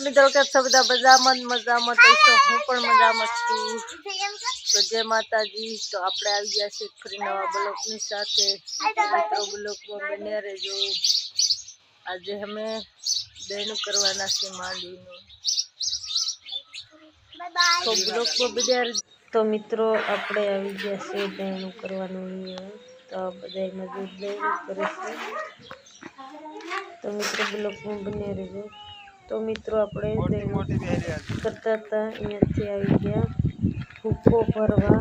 મિત્રો કે છો બધા? મજામાં જ મજામાં? તો છો હું પણ મજામાં છું. તો જય માતાજી. તો આપણે આવી ગયા છે ફરી નવા બ્લોકની સાથે. તો મિત્રો બ્લોકમાં બન્યા રહેજો. આજે અમે દહીનું કરવાના છે માંડવીનું તો બ્લોકમાં બન્યા રહેજો. તો મિત્રો આપણે આવી ગયા છે દહીનું કરવાનું અહીંયા તો આ બધા મજૂર દહીનું કરે છે. તો મિત્રો બ્લોકમાં બન્યા રહેજો. તો મિત્રો આપણે કરતા હતા અહીંયાથી આવી ગયા. ભૂકો ભરવા.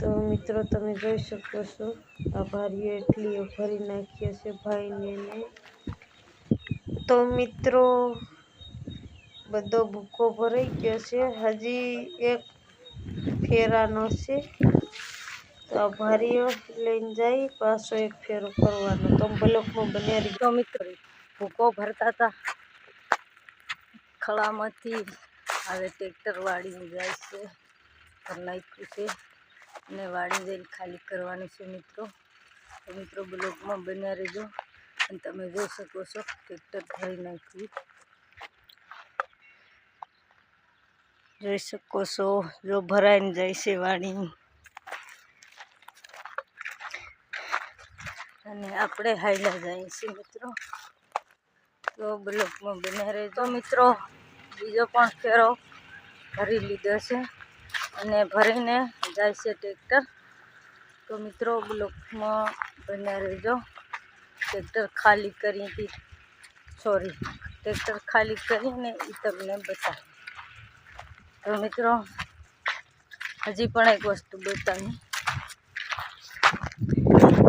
તો મિત્રો તમે જોઈ શકો છો આ ભારીઓ એટલી ભરી નાખીએ છે ભાઈને તો મિત્રો બધો ભૂકો ભરાઈ ગયો છે. હજી એક ફેરાનો છે. તો આ ભારીઓ લઈને જાય પાછો એક ફેરો કરવાનો. તો બ્લોકમાં બન્યા રહી તો મિત્રો ભૂકો ભરતા હતા ખળામાંથી હવે ટ્રેક્ટર વાળી જાય છે. નાખ્યું છે. અને વાળી જઈને ખાલી કરવાનું છે મિત્રો. તો મિત્રો બ્લોકમાં બન્યા રહેજો. અને તમે જોઈ શકો છો, ટ્રેક્ટર ભરી નાખ્યું. જોઈ શકો છો, જો ભરાઈને જાય છે વાળી અને આપણે હાઈલા જાય છે મિત્રો. તો બ્લોકમાં બને રહેજો મિત્રો. બીજો પણ ફેરો ભરી લીધો છે અને ભરીને જાય છે ટ્રેક્ટર. તો મિત્રો બ્લોકમાં બને રહેજો. ટ્રેક્ટર ખાલી કરી સોરી ટ્રેક્ટર ખાલી કરીને એ તમને બતાવી. તો મિત્રો, હજી પણ એક વસ્તુ બતાવી.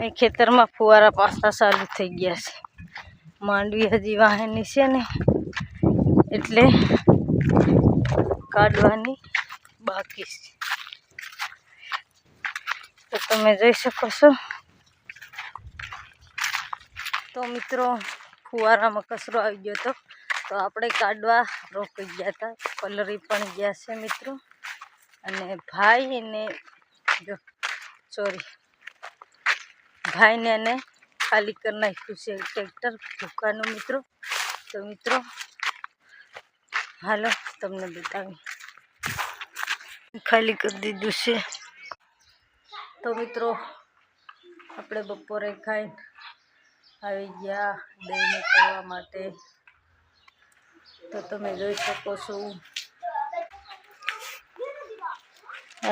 એ ખેતરમાં ફુવારા પાસ્તા ચાલુ થઈ ગયા છે. માંડવી હજી વાહેની છે ને, એટલે કાઢવાની બાકી છે. તો તમે જોઈ શકો છો. તો મિત્રો, ફુવારામાં કચરો આવી ગયો હતો. તો આપણે કાઢવા રોકી ગયા હતા. કલરી પણ ગયા છે મિત્રો. અને ભાઈ એને જો સોરી ભાઈને એને ખાલી કરી નાખ્યું છે ટ્રેક્ટર ભૂકાનું મિત્રો. તો મિત્રો, હાલો તમને બતાવી. ખાલી કરી દીધું છે. તો મિત્રો, આપણે બપોરે ખાઈને આવી ગયા દહીં કરવા માટે. તો તમે જોઈ શકો છો.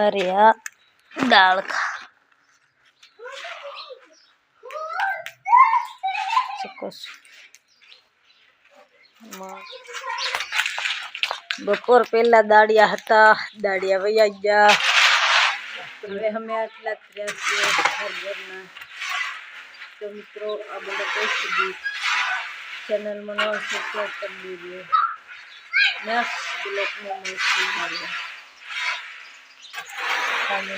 અરે આ દાળ ખા શકો છો એમાં બપોર પહેલા દાડિયા હતા દાડિયા વયા ગયા હવે અમે આટલા જ રહ્યા છીએ ઘર ઘરના તો મિત્રો આ બધા કઈ સુધી ચેનલમાં ન સબસ્ક્રાઈબ કરી દેજો નેક્સ્ટ બ્લોકમાં મળશું સામે